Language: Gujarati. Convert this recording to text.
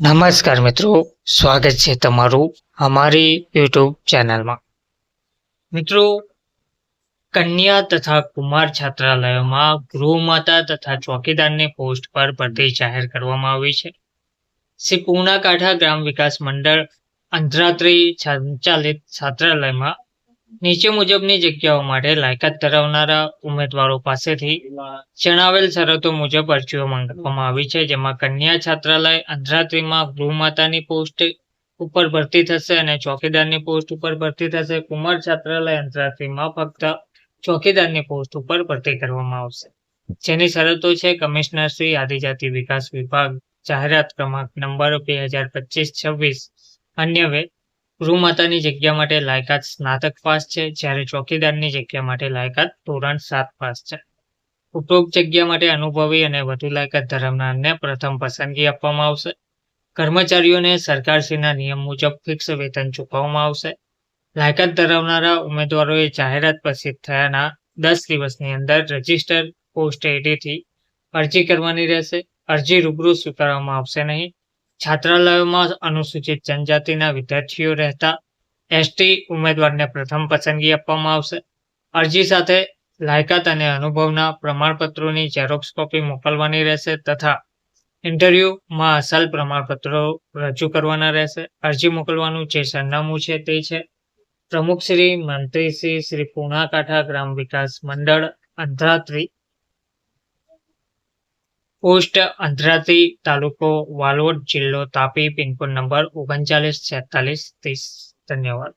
નમસ્કાર મિત્રો, સ્વાગત છે તમારું અમારી યુટ્યુબ ચેનલમાં. મિત્રો, કન્યા તથા કુમાર છાત્રાલયોમાં ગૃહમાતા તથા ચોકીદારની પોસ્ટ પર ભરતી જાહેર કરવામાં આવી છે. શ્રી પૂર્ણા ગ્રામ વિકાસ મંડળ અંધરાત્રી સંચાલિત છાત્રાલયમાં નીચે મુજબની જગ્યાઓ માટે લાયકાત ધરાવનારા ઉમેદવારો પાસેથી જણાવેલ શરતો મુજબ અરજીઓ મંગાવવામાં આવી છે, જેમાં કન્યા છાત્રાલય, અંધરાત્રીમાં ગૃહમાતાની પોસ્ટ ઉપર ભરતી થશે અને ચોકીદારની પોસ્ટ ઉપર ભરતી થશે. કુમાર છાત્રાલય, અંધરાત્રીમાં ફક્ત ચોકીદારની પોસ્ટ ઉપર ભરતી કરવામાં આવશે. જેની શરતો છે, કમિશનર શ્રી આદિજાતિ વિકાસ વિભાગ, જાહેરાત ક્રમાંક નંબર બે હજાર પચીસ છવ્વીસ, અન્ય વે ગૃહમાતાની જગ્યા માટે લાયકાત સ્નાતક પાસ છે, જ્યારે ચોકીદારની જગ્યા માટે લાયકાત ધોરણ સાત પાસ છે. ઉપરોક્ત જગ્યા માટે અનુભવી અને વધુ લાયકાત ધરાવનારને પ્રથમ પસંદગી આપવામાં આવશે. કર્મચારીઓને સરકારશ્રીના નિયમ મુજબ ફિક્સ વેતન ચૂકવવામાં આવશે. લાયકાત ધરાવનારા ઉમેદવારોએ જાહેરાત પ્રસિદ્ધ થયાના દસ દિવસની અંદર રજિસ્ટર પોસ્ટ એડીથી અરજી કરવાની રહેશે. અરજી રૂબરૂ સ્વીકારવામાં આવશે નહીં. છાત્રાલયોમાં અનુસૂચિત જનજાતિના વિદ્યાર્થીઓ રહેતા એસટી ઉમેદવારને પ્રથમ પસંદગી આપવામાં આવશે. અરજી સાથે લાયકાત અને અનુભવના પ્રમાણપત્રોની ઝેરોક્સ કોપી મોકલવાની રહેશે તથા ઇન્ટરવ્યૂમાં અસલ પ્રમાણપત્રો રજૂ કરવાના રહેશે. અરજી મોકલવાનું જે સરનામું છે તે છે. પ્રમુખ શ્રી મંત્રી શ્રી શ્રી પૂર્ણાકાંઠા ગ્રામ વિકાસ મંડળ અંધરાત્રી પોસ્ટ અંધરાતી તાલુકો વાલોડ જિલ્લો તાપી પિનકોડ નંબર ઓગણચાલીસ છેતાલીસ ત્રીસ. ધન્યવાદ.